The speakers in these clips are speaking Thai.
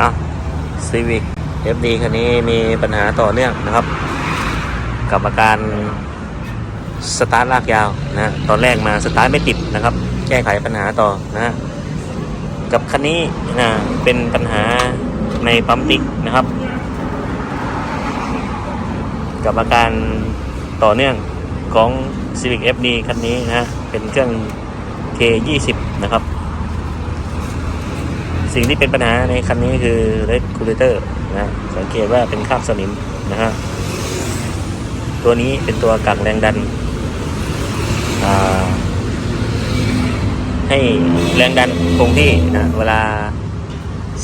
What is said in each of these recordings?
อะ Civic FD คันนี้มีปัญหาต่อเนื่องนะครับ กับอาการสตาร์ทลากยาวนะตอนแรกมาสตาร์ทไม่ติดนะครับ แก้ไขปัญหาต่อนะกับคันนี้นะเป็นปัญหาในปั๊มติ๊กนะครับ กับอาการต่อเนื่องของ Civic FD คันนี้นะเป็นเครื่อง K20 นะครับ สิ่งที่เป็นปัญหาในคันนี้คือ regulator นะสังเกตว่าเป็นคราบสนิมนะฮะตัวนี้เป็นตัวกักแรงดันอ่าให้แรงดันคงที่นะเวลา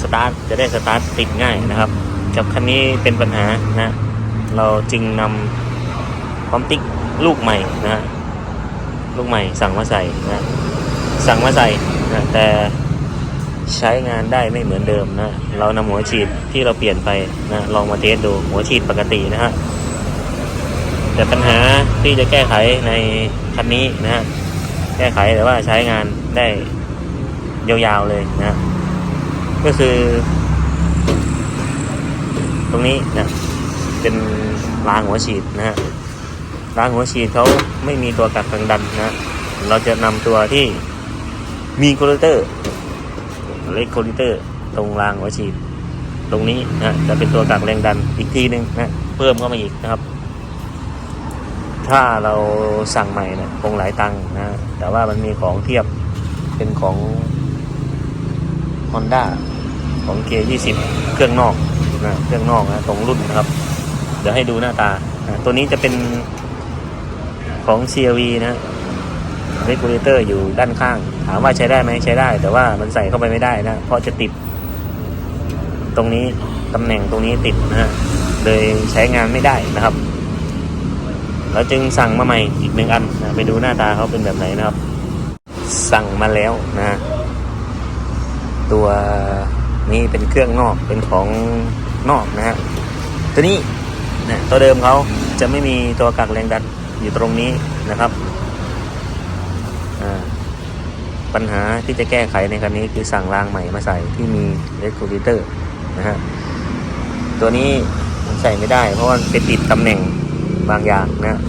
สตาร์ทจะได้สตาร์ทติดง่ายนะครับกับคันนี้เป็นปัญหานะ เราจึงนำปั๊มติ๊กลูกใหม่นะฮะลูกใหม่สั่งมาใส่นะสั่งมาใส่นะแต่ ใช้งานได้ไม่เหมือนเดิมนะ เรานำหัวฉีดที่เราเปลี่ยนไปนะลองมาเทสดูหัวฉีดปกตินะฮะแต่ปัญหาที่จะแก้ไขในคันนี้นะฮะแก้ไขแต่ว่าใช้งานได้ยาวๆเลยนะ ก็คือ ตรงนี้นะเป็นรางหัวฉีดนะฮะรางหัวฉีดเขาไม่มีตัวกักแรงดันนะ เราจะนำตัวที่มีโคลิเตอร์ เล็กโคลิเตอร์ตรงรางหัวฉีด ตรงนี้นะจะเป็นตัวกักแรงดันอีกทีหนึ่งนะเพิ่มเข้ามาอีกนะครับ ถ้าเราสั่งใหม่นะคงหลายตังค์นะแต่ว่ามันมีของเทียบเป็นของ Honda ของ K20 เครื่องนอกนะเครื่องนอกนะตรงรุ่นนะครับ เดี๋ยวให้ดูหน้าตานะตัวนี้จะเป็นของ CRV นะ regulator อยู่ด้านข้าง ถามว่าใช้ได้ไหมใช้ได้ แต่ว่ามันใส่เข้าไปไม่ได้นะ เพราะจะติด ตรงนี้ตำแหน่งตรงนี้ติดนะเลยใช้งานไม่ได้นะครับเราจึงสั่งมาใหม่อีกหนึ่งอันนะไปดูหน้าตาเขาเป็นแบบไหนนะครับ สั่งมาแล้วนะ ตัวนี้เป็นเครื่องนอกเป็นของนอกนะฮะตัวนี้นะตัวเดิมเขาจะไม่มีตัวกักแรงดันอยู่ตรงนี้นะครับ ปัญหาที่จะแก้ไขในคันนี้คือสั่งรางใหม่มาใส่ที่มี regulator นะฮะตัวนี้ใส่ไม่ได้ เพราะว่าไปติดตำแหน่งบางอย่างนะ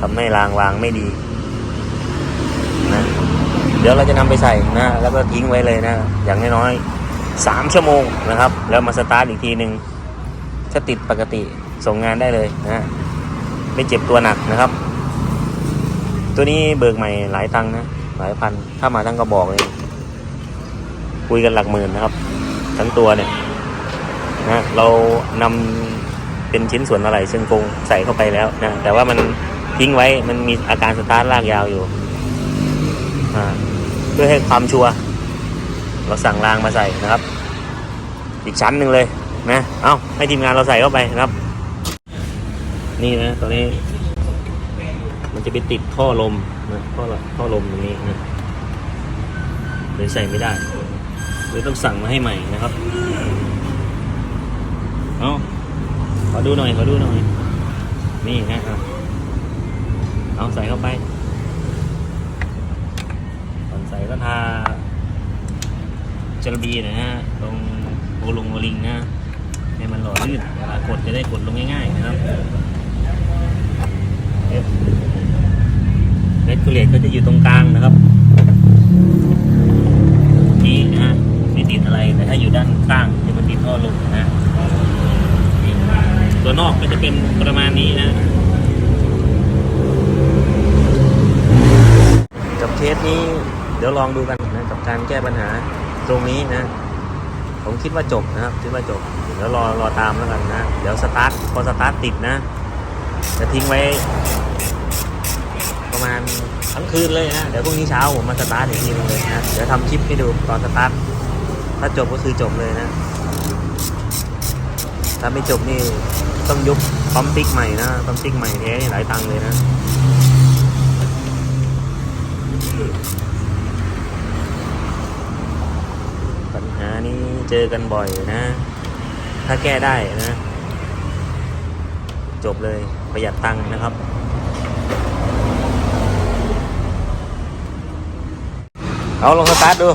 ทำให้รางวางไม่ดีนะเดี๋ยวเราจะนำไปใส่นะ แล้วก็ทิ้งไว้เลยนะ อย่างน้อยๆสามชั่วโมงนะครับ แล้วมาสตาร์ทอีกทีหนึ่งถ้าติดปกติส่งงานได้เลยนะไม่เจ็บตัวหนักนะครับ ตัวนี้เบิกใหม่หลายตังนะ หลายพัน ถ้ามาทั้งกระบอกเลยคุยกันหลักหมื่นนะครับ ทั้งตัวเนี่ยนะเรานำเป็นชิ้นส่วนอะไรซึ่งคงใส่เข้าไปแล้วนะแต่ว่ามันทิ้งไว้มันมีอาการสตาร์ทลากยาวอยู่เพื่อให้ความชัวร์เราสั่งรางมาใส่นะครับ อีกชั้นหนึ่งเลยนะเอาให้ทีมงานเราใส่เข้าไปนะครับ นี่นะตอนนี้ มันจะไปติดท่อลม ท่อท่อลมตรงนี้นะเลยใส่ไม่ได้เลยต้องสั่งมาให้ใหม่นะครับ เอาขอดูหน่อยขอดูหน่อย นี่นะอะเอาใส่เข้าไปก่อนใส่ก็ทาจลบีนะฮะตรงโอลงโอลิงนะให้มันหล่อลื่นเวลากดจะได้กดลงง่ายๆนะครับ เรดคูเลตก็จะอยู่ตรงกลางนะครับนี่นะฮะไม่ติดอะไรแต่ถ้าอยู่ด้านข้างจะเป็นติดท่อลมนะตัวนอกก็จะเป็นประมาณนี้นะกับเคสนี้เดี๋ยวลองดูกันนะกับการแก้ปัญหาตรงนี้นะ ผมคิดว่าจบนะครับคิดว่าจบเดี๋ยวรอรอตามแล้วกันนะ เดี๋ยวสตาร์ทพอสตาร์ทติดนะ จะทิ้งไว้ ประมาณทั้งคืนเลยนะ เดี๋ยวพรุ่งนี้เช้าผมมาสตาร์ทอีกทีนึงเลยนะ เดี๋ยวทำคลิปให้ดูตอนสตาร์ท ถ้าจบก็คือจบเลยนะ ถ้าไม่จบนี่ต้องยุบปั๊มติ๊กใหม่นะปั๊มติ๊กใหม่แท้หลายตังค์เลยนะปัญหานี้เจอกันบ่อยนะ ถ้าแก้ได้นะ จบเลยประหยัดตังค์นะครับ เอาลองสตาร์ทดู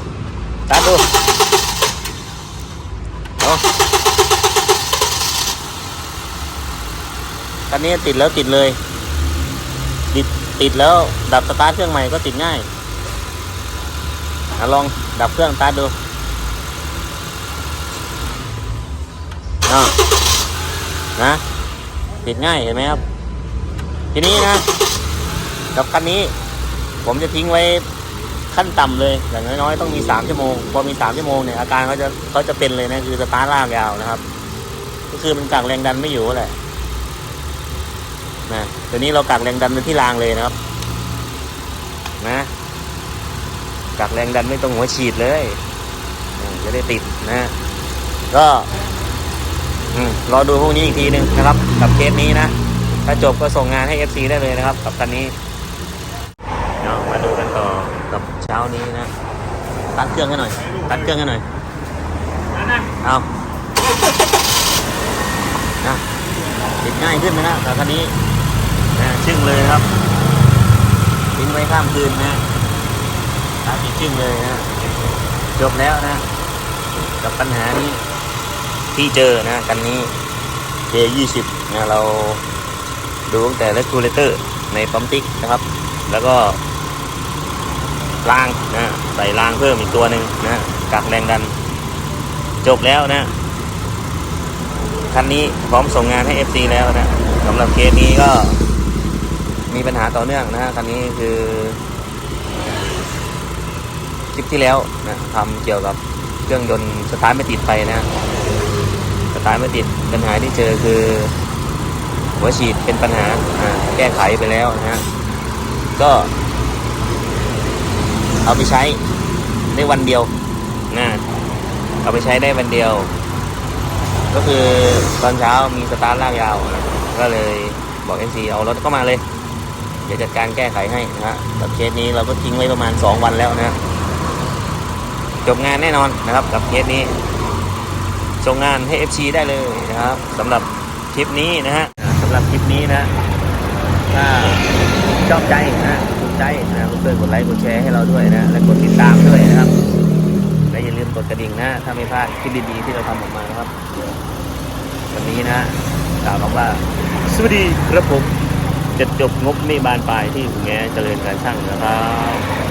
สตาร์ทดูเอาคันนี้ติดแล้วติดเลย ติดติดแล้วดับสตาร์ทเครื่องใหม่ก็ติดง่ายเอาลองดับเครื่องสตาร์ทดูเอานะติดง่ายเห็นไหมครับ ทีนี้นะกับคันนี้ ผมจะทิ้งไว้ ขั้นต่ำเลยอย่างน้อยๆต้องมีสามชั่วโมงพอมีสามชั่วโมงเนี่ยอาการเขาจะเขาจะเป็นเลยนะคือสตาร์ทลากยาวนะครับ ก็คือมันกักแรงดันไม่อยู่แหละนะตัวนี้เรากักแรงดันไปที่รางเลยนะครับ นะกักแรงดันไม่ตรงหัวฉีดเลยจะได้ติดนะ ก็รอดูพวกนี้อีกทีหนึ่งนะครับ กับเคสนี้นะ ถ้าจบก็ส่งงานให้ FC ได้เลยนะครับ กับคันนี้เดี๋ยวมาดูกันต่อ ช้านี้นะตัดเครื่องกันหน่อยตัดเครื่องกันหน่อยเอานะติดง่ายขึ้นไหมนะกับคันนี้นะชึ่งเลยครับทิ้งไว้ข้ามคืนนะตัดอีกชึ่งเลยนะจบแล้วนะ กับปัญหานี้ที่เจอนะกันนี้ K20 นะเราดูตั้งแต่เลกูเลเตอร์ในปั๊มติ๊กนะครับ แล้วก็ รางนะใส่รางเพิ่มอีกตัวหนึ่งนะกักแรงดัน จบแล้วนะคันนี้พร้อมส่งงานให้ FC แล้วนะสำหรับเคสนี้ก็มีปัญหาต่อเนื่องนะคันนี้คือคลิปที่แล้วนะทำเกี่ยวกับเครื่องยนต์สตาร์ทไม่ติดไฟนะสตาร์ทไม่ติดปัญหาที่เจอคือ หัวฉีดเป็นปัญหาอ่าแก้ไขไปแล้วนะฮะก็ เอาไปใช้ได้วันเดียวนะเอาไปใช้ได้วันเดียว ก็คือตอนเช้ามีสตาร์ทลากยาวนะก็เลยบอกเอ็นซีเอารถเข้ามาเลย เดี๋ยวจัดการแก้ไขให้นะฮะกับเคสนี้เราก็ทิ้งไว้ประมาณ 2 วันแล้วนะจบงานแน่นอนนะครับกับเคสนี้ส่งงานให้ FC ได้เลยนะครับสำหรับคลิปนี้นะฮะสำหรับคลิปนี้นะถ้าชอบใจนะถูก ใจนะเพื่อนๆกดไลค์กดแชร์ให้เราด้วยนะ และกดติดตามด้วยนะครับ และอย่าลืมกดกระดิ่งนะถ้าไม่พลาดคลิปดีๆที่เราทำออกมานะครับวันนี้นะกล่าวคำว่าสวัสดีครับผมจะจบงบไม่บานปลายที่หูแงเจริญการช่างนะครับ